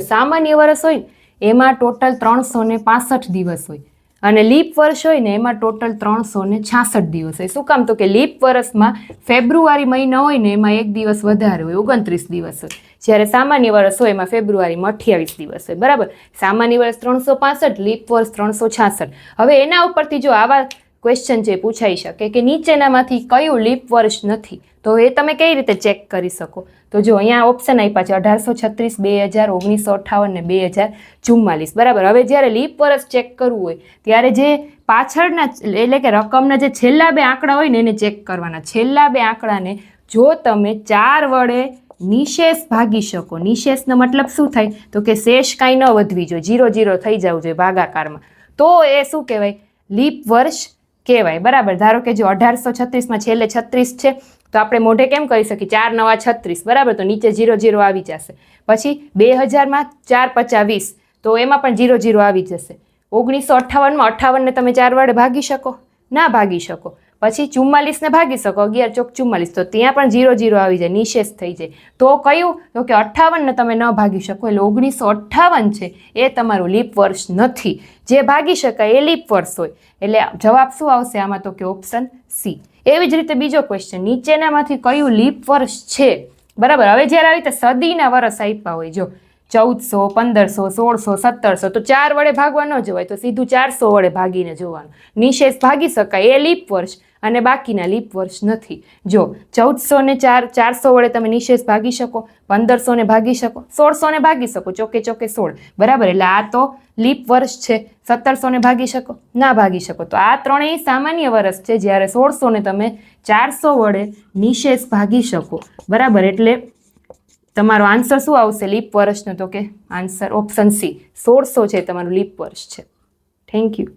સામાન્ય વર્ષ હોય, એમાં ટોટલ ત્રણસો ને પાસઠ દિવસ હોય. અને લીપ વર્ષ હોય ને, એમાં ટોટલ ત્રણસો ને છાસઠ દિવસ હોય. શું કામ? તો કે લીપ વર્ષમાં ફેબ્રુઆરી મહિનો હોય ને, એમાં એક દિવસ વધારે હોય, ઓગણત્રીસ દિવસ હોય. જ્યારે સામાન્ય વર્ષ હોય, એમાં ફેબ્રુઆરીમાં અઠ્યાવીસ દિવસ હોય. બરાબર? સામાન્ય વર્ષ ત્રણસો પાસઠ લીપ વર્ષ ત્રણસો છાસઠ હવે એના ઉપરથી જો આવા ક્વેશ્ચન છે પૂછાઈ શકે કે નીચેનામાંથી કયું લીપ વર્ષ નથી, તો એ તમે કઈ રીતે ચેક કરી શકો? તો જો અહીંયા ઓપ્શન આપ્યા છે, અઢારસો છત્રીસ, બે હજાર, ઓગણીસો અઠ્ઠાવન ને બે હજાર ચુમ્માલીસ. બરાબર, હવે જ્યારે લીપ વર્ષ ચેક કરવું હોય, ત્યારે જે પાછળના, એટલે કે રકમના જે છેલ્લા બે આંકડા હોય ને, એને ચેક કરવાના. છેલ્લા બે આંકડાને જો તમે ચાર વડે નિશેષ ભાગી શકો, નિશેષનો મતલબ શું થાય? તો કે શેષ કાંઈ ન વધવી જોઈએ જીરો જીરો થઈ જવું જોઈએ ભાગાકારમાં. તો એ શું કહેવાય? લીપ વર્ષ કહેવાય. બરાબર? ધારો કે જો અઢારસો છત્રીસમાં છેલ્લે છત્રીસ છે, તો આપણે મોઢે કેમ કરી શકીએ? ચાર નવા છત્રીસ. બરાબર? તો નીચે જીરો જીરો આવી જશે. પછી બે હજારમાં ચાર પચા વીસ. તો એમાં પણ જીરો જીરો આવી જશે. ઓગણીસો અઠ્ઠાવનમાં અઠ્ઠાવનને તમે ચાર વડે ભાગી શકો? ના ભાગી શકો. પછી ચુમ્માલીસને ભાગી શકો, અગિયાર ચોક ચુમ્માલીસ. તો ત્યાં પણ જીરો જીરો આવી જાય, નિશેષ થઈ જાય. તો કયું? તો કે અઠ્ઠાવનને તમે ન ભાગી શકો, એટલે ઓગણીસો અઠ્ઠાવન છે, એ તમારું લીપ વર્ષ નથી. જે ભાગી શકાય એ લીપ વર્ષ હોય. એટલે જવાબ શું આવશે? આમાં તો કે ઓપ્શન સી. એવી જ રીતે બીજો ક્વેશ્ચન નીચેનામાંથી કયું લીપ વર્ષ છે? બરાબર, હવે જ્યારે આવી રીતે સદીના વર્ષ આપ્યા હોય, જો ચૌદસો, પંદરસો, સોળસો, સત્તરસો, તો ચાર વડે ભાગવા ન જવાય, તો સીધું ચારસો વડે ભાગીને જોવાનું. નિશેષ ભાગી શકાય એ લીપ વર્ષ. અને બાકીના લીપ વર્ષ નથી. જો ચૌદસો ને ચાર, ચારસો વડે તમે નિશેષ ભાગી શકો, પંદરસો ને ભાગી શકો, સોળસો ને ભાગી શકો, ચોકે ચોકે સોળ. બરાબર? એટલે આ તો લીપ વર્ષ છે. સત્તરસો ને ભાગી શકો, ના ભાગી શકો. તો આ ત્રણેય સામાન્ય વર્ષ છે. જ્યારે સોળસો ને તમે ચારસો વડે નિશેષ ભાગી શકો. બરાબર? એટલે તમારો આન્સર શું આવશે લીપ વર્ષનો? તો કે આન્સર ઓપ્શન સી સોળસો છે તમારું લીપ વર્ષ છે. Thank you